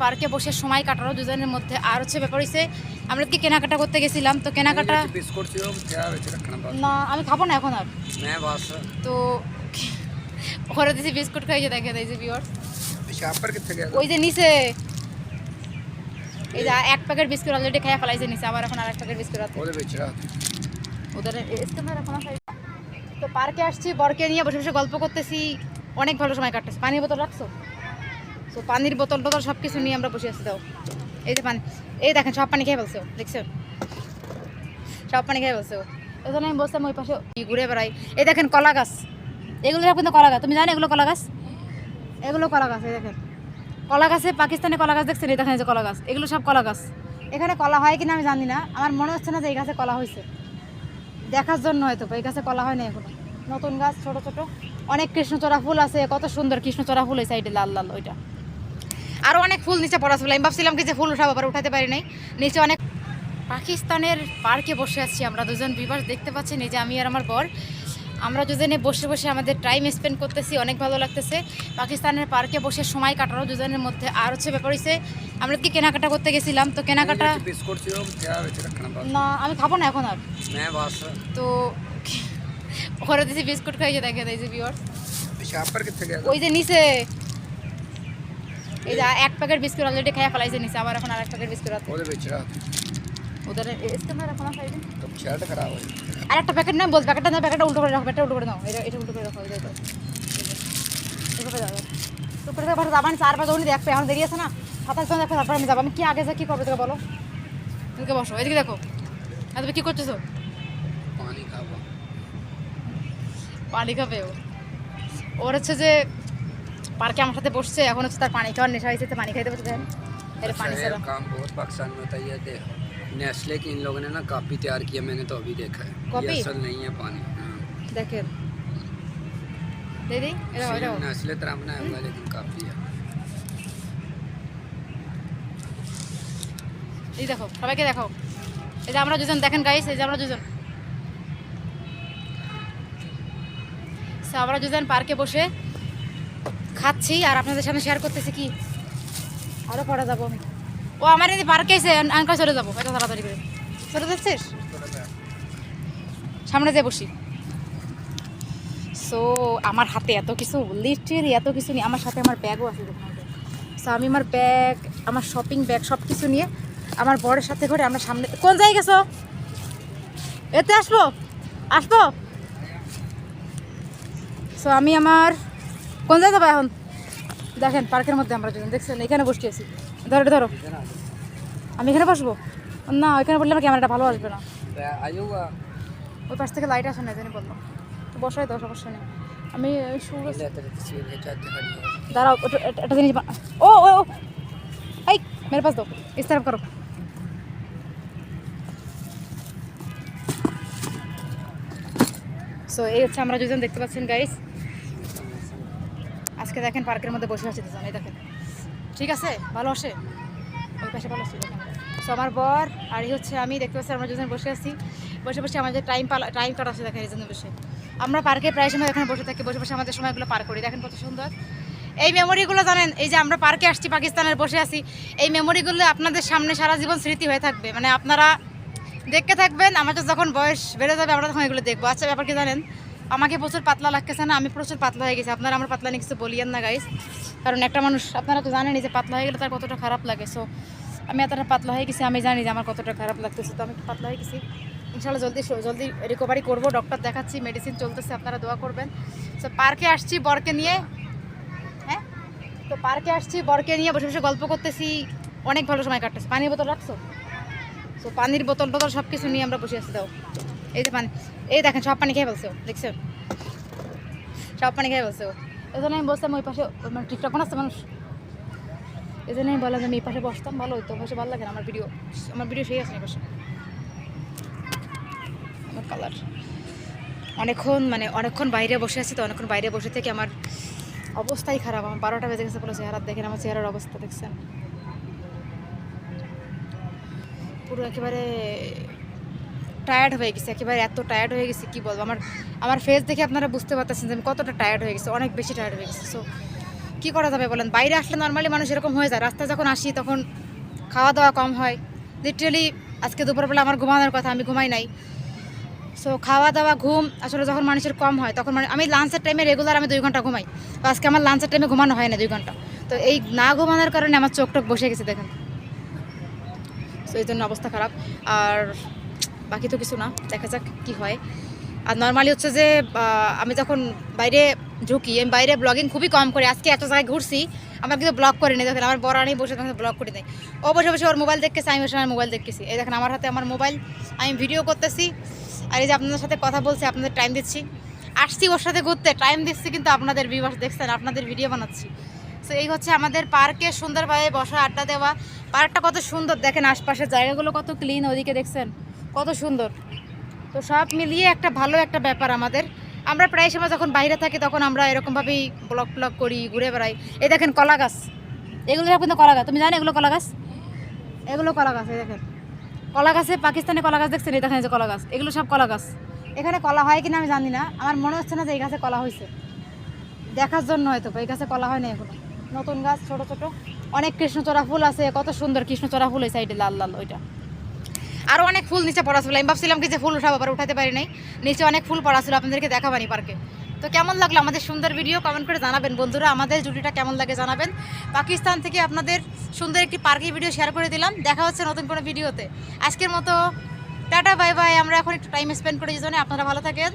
পার্কে বসে সময় কাটানো দুজনের মধ্যে আর হচ্ছে ব্যাপার হয়েছে আমরা কি কেনাকাটা করতে গেছিলাম? তো কেনাকাটা না আমি খাব না এখন আর। তো ঘরে দিয়েছি বিস্কুট খাইছে দেখে দিয়েছি বিওর ওই যে নিচে। এই যে এক প্যাকেট বিস্কুট অলরেডি খাইয়া ফেলাইছে নিচে আবার এখন আর এক প্যাকেট বিস্কুট ওদের তো পার্কে আসছি বরকে নিয়ে বসে বসে গল্প করতেছি। অনেক ভালো সময় কাটতেছি। পানি বোতল রাখছো? তো পানির বোতল টোতল সব কিছু নিয়ে আমরা বসে আছি দাও। এই যে পানি এই দেখেন সব পানি খেয়ে ফেলছে ও, দেখছেন সব পানি খেয়ে ফেলছে ও। এই জন্য আমি বসতাম ওই পাশে ঘুরে বেড়াই। এই দেখেন কলা গাছ। এগুলো সব কিন্তু কলা গাছ। তুমি জানো এগুলো কলা গাছ? এগুলো কলা গাছ এই দেখেন। কলা গাছে পাকিস্তানে কলা গাছ দেখছেন? এই দেখেন যে কলা গাছ। এগুলো সব কলা গাছ। এখানে কলা হয় কিনা আমি জানি না। আমার মনে হচ্ছে না যে এই গাছে কলা হয়েছে। দেখার জন্য হয়তো এই গাছে কলা হয় না এখনও। নতুন গাছ ছোট ছোট। অনেক কৃষ্ণচূড়া ফুল আছে কত সুন্দর কৃষ্ণচূড়া ফুল এই সাইডে লাল লাল ওইটা। আরও অনেক ফুল নিচে পড়া ছিল। আমি ভাবছিলাম কি যে ফুল উঠাবো আবার উঠাতে পারি নাই। নিচে অনেক পাকিস্তানের পার্কে বসে আছি আমরা দুজন বিভার দেখতে পাচ্ছি যে আমি আর আমার বর। আমরা দুজনে বসে বসে আমাদের টাইম স্পেন্ড করতেছি অনেক ভালো লাগতেছে। পাকিস্তানের পার্কে বসে সময় কাটানো দুজনের মধ্যে আর হচ্ছে ব্যাপার হয়েছে আমরা কি কেনাকাটা করতে গেছিলাম? তো কেনাকাটা না আমি খাব না এখন আর। তো ওখানে দিছি বিস্কুট খাইয়ে দেখে দেয় যে বিওর ওই যে নিচে এই এক প্যাকেট বিস্কুট অলরেডি খেয়ে ফেলাইছে নিচে আমার এখন আর এক প্যাকেট বিস্কুট আছে। ওদের ইস্তেমার এখন সাইডে চেয়ারটা খারাপ হয়? আর একটা প্যাকেট না বল প্যাকেটটা না প্যাকেটটা উল্টো করে রাখো প্যাকেটটা উল্টো করে দাও এটা এটা উল্টো করে রাখো এটা এভাবে দাও তো করে তারপর যাবেন চারবার যখন দেখবে এখন দেরি আছে না? সাতাশ জন দেখো তারপর আমি যাব। আমি কি আগে যা কি করবে তোকে বলো? তুমি এদিকে বসো এদিকে দেখো। আর তুমি কি করতেছো? পানি খাব। পানি খাবে ও। ওর হচ্ছে যে পার্কে আমার সাথে বসছে এখন হচ্ছে তার পানি খাওয়ার নেশা হয়েছে তো পানি খাইতে পারছে দেখেন এটা পানি अच्छा, ছাড়া ये काम बहुत पाकिस्तान में होता है ये देख नेस्ले की इन लोगों ने ना काफ़ी तैयार किया मैंने तो अभी देखा है कॉपी? ये असल नहीं है पानी हाँ। দেখেন দিদি এটা এটা सील- नेस्ले तरह बनाया हुआ है, लेकिन काफ़ी है এই দেখো সবাইকে দেখো এই যে আমরা দুজন দেখেন গাইস এই যে আমরা দুজন So, আমরা দুজন পার্কে বসে খাচ্ছি আর আপনাদের সামনে শেয়ার করতেছি কি? আরও পরে যাব আমি। ও, আমার এই পার্কে এসে আনকা চলে যাব। এটা তাড়াতাড়ি করে? চলে যাচ্ছিস? সামনে যে বসি। সো আমার হাতে এত কিছু লিটারি এত কিছু নিয়ে, আমার সাথে আমার ব্যাগও আছে সো আমি আমার ব্যাগ আমার শপিং ব্যাগ সব কিছু নিয়ে আমার বরের সাথে করে আমরা সামনে কোন জায়গায় গেছো? এতে আসব? আসব? সো আমি আমার কোন জায়গা যাবা এখন? দেখেন পার্কের মধ্যে আমরা দুজন দেখছেন? এখানে বসে আছি। ধরো ধরো। আমি এখানে বসবো? না ওইখানে বললে আমার ক্যামেরাটা ভালো আসবে না। ওই পাশ থেকে লাইট আসে না জানি বলল বসাই দাও সমস্যা নেই। আমি দাঁড়াও একটা জিনিস ও ও এই মেরে পাশ দাও। ইস্তারাপ করো। সো এই হচ্ছে আমরা দুজন দেখতে পাচ্ছেন গাইস আজকে দেখেন পার্কের মধ্যে বসে আছি দুজন, এই দেখেন। ঠিক আছে? ভালো আসে ওই পাশে ভালো দেখেন। সো আমার বর আর এই হচ্ছে আমি, দেখতে পাচ্ছি আমরা দুজন বসে আছি। বসে বসে আমাদের টাইম পালা টাইম কাটাচ্ছে, দেখেন এই জন্য বসে। আমরা পার্কে প্রায় সময় এখানে বসে থাকি, বসে বসে আমাদের সময়গুলো পার করি। দেখেন কত সুন্দর। এই মেমোরিগুলো জানেন, এই যে আমরা পার্কে আসছি, পাকিস্তানের বসে আছি, এই মেমোরিগুলো আপনাদের সামনে সারা জীবন স্মৃতি হয়ে থাকবে। মানে আপনারা দেখতে থাকবেন, আমাদের যখন বয়স বেড়ে যাবে, আমরা তখন এগুলো দেখব। আচ্ছা ব্যাপার কি জানেন? আমাকে প্রচুর পাতলা লাগতেছে না, আমি প্রচুর পাতলা হয়ে গেছি। আপনারা আমার পাতলা নিয়ে কিছু বলিয়েন না গাইস কারণ একটা মানুষ, আপনারা তো জানেনই যে পাতলা হয়ে গেলে তার কতটা খারাপ লাগে। সো আমি এতটা পাতলা হয়ে গেছি, আমি জানি যে আমার কতটা খারাপ লাগতেছে। তো আমি পাতলা হয়ে গেছি। ইনশাল্লাহ জলদি জলদি রিকভারি করব ডক্টর দেখাচ্ছি মেডিসিন চলতেছে, আপনারা দোয়া করবেন। সো পার্কে আসছি, বরকে নিয়ে। হ্যাঁ? তো পার্কে আসছি, বরকে নিয়ে বসে বসে গল্প করতেছি। অনেক ভালো সময় কাটতেছে। পানির বোতল রাখছো? তো পানির বোতল টোতল সব কিছু নিয়ে আমরা বসে আছি, দাও। এই যে পানি এই দেখেন সব পানি খেয়ে ফেলছে ও, দেখছেন সব পানি খেয়ে ফেলছে ও। এই জন্য আমি বসতাম ওই পাশে মানে টিকটক আছে মানুষ। এই জন্য আমি বললাম আমি এই পাশে বসতাম ভালো ওই পাশে ভালো লাগে না আমার ভিডিও আমার ভিডিও সেই আছে এই পাশে। আমার কালার অনেকক্ষণ মানে অনেকক্ষণ বাইরে বসে আছি তো অনেকক্ষণ বাইরে বসে থেকে আমার অবস্থাই খারাপ। আমার বারোটা বেজে গেছে বলে চেহারা দেখেন আমার চেহারার অবস্থা দেখছেন? পুরো একেবারে টায়ার্ড হয়ে গেছে, একেবারে এত টায়ার্ড হয়ে গেছে, কি বলব? আমার আমার ফেস দেখে আপনারা বুঝতে পারতেছেন যে আমি কতটা টায়ার্ড হয়ে গেছে, অনেক বেশি টায়ার্ড হয়ে গেছে। সো কী করা যাবে বলেন? বাইরে আসলে নর্মালি মানুষ এরকম হয়ে যায়, রাস্তায় যখন আসি তখন খাওয়া দাওয়া কম হয়। লিটারালি আজকে দুপুরবেলা আমার ঘুমানোর কথা, আমি ঘুমাই নাই। সো খাওয়া দাওয়া, ঘুম, আসলে যখন মানুষের কম হয়, তখন মানে আমি লাঞ্চের টাইমে রেগুলার আমি দুই ঘণ্টা ঘুমাই। তো আজকে আমার লাঞ্চের টাইমে ঘুমানো হয় না দুই ঘণ্টা। তো এই না ঘুমানোর কারণে আমার চোখ টোক বসে গেছে, দেখেন। সো এই জন্য অবস্থা খারাপ। আর বাকি তো কিছু না, দেখা যাক কি হয়। আর নর্মালি হচ্ছে যে আমি যখন বাইরে ঢুকি, আমি বাইরে ব্লগিং খুবই কম করি, আজকে একটা জায়গায় ঘুরছি, আমার কিন্তু ব্লগ করে নেই, দেখেন, আমার বড় বসে তখন ব্লগ করে নেই। ও বসে বসে ওর মোবাইল দেখতেছে, আমি বসে আমার মোবাইল দেখতেছি। এই দেখেন, আমার হাতে আমার মোবাইল আমি ভিডিও করতেছি। আর এই যে আপনাদের সাথে কথা বলছি, আপনাদের টাইম দিচ্ছি। আসছি ওর সাথে ঘুরতে টাইম দিচ্ছি কিন্তু আপনাদের ভিউয়ার্স দেখছেন, আপনাদের ভিডিও বানাচ্ছি। তো এই হচ্ছে আমাদের পার্কে সুন্দরভাবে বসা আড্ডা দেওয়া। পার্কটা কত সুন্দর, দেখেন আশপাশের জায়গাগুলো কত ক্লিন ওদিকে দেখছেন? কত সুন্দর। তো সব মিলিয়ে একটা ভালো একটা ব্যাপার আমাদের। আমরা প্রায় সময় যখন বাইরে থাকি তখন আমরা এরকমভাবেই ব্লক ব্লগ করি, ঘুরে বেড়াই। এই দেখেন কলা গাছ। এগুলো কিন্তু কলা গাছ। তুমি জানো এগুলো কলা গাছ? এগুলো কলা গাছ, এই দেখেন। কলা গাছে, পাকিস্তানে কলা গাছ দেখছেন? এই দেখেন যে কলা গাছ। এগুলো সব কলা গাছ। এখানে কলা হয় কিনা আমি জানি না। আমার মনে হচ্ছে না যে এই গাছে কলা হয়েছে দেখার জন্য হয়তো, এই গাছে কলা হয় না এখনও। নতুন গাছ, ছোট ছোট। অনেক কৃষ্ণচূড়া ফুল আছে। কত সুন্দর কৃষ্ণচূড়া ফুল এই সাইডে লাল লাল, ওইটা। আরও অনেক ফুল নিচে পড়া ছিল। আমি ভাবছিলাম কি যে ফুল উঠাবো, আবার উঠাতে পারি নাই। নিচে অনেক ফুল পড়া ছিল, আপনাদেরকে দেখাবানি পার্কে। তো কেমন লাগল আমাদের সুন্দর ভিডিও কমেন্ট করে জানাবেন। বন্ধুরা, আমাদের জুটিটা কেমন লাগে জানাবেন। পাকিস্তান থেকে আপনাদের সুন্দর একটি পার্কের ভিডিও শেয়ার করে দিলাম। দেখা হচ্ছে নতুন কোনো ভিডিওতে আজকের মতো, টাটা বাই বাই আমরা এখন একটু টাইম স্পেন্ড করে জন্য আপনারা ভালো থাকেন।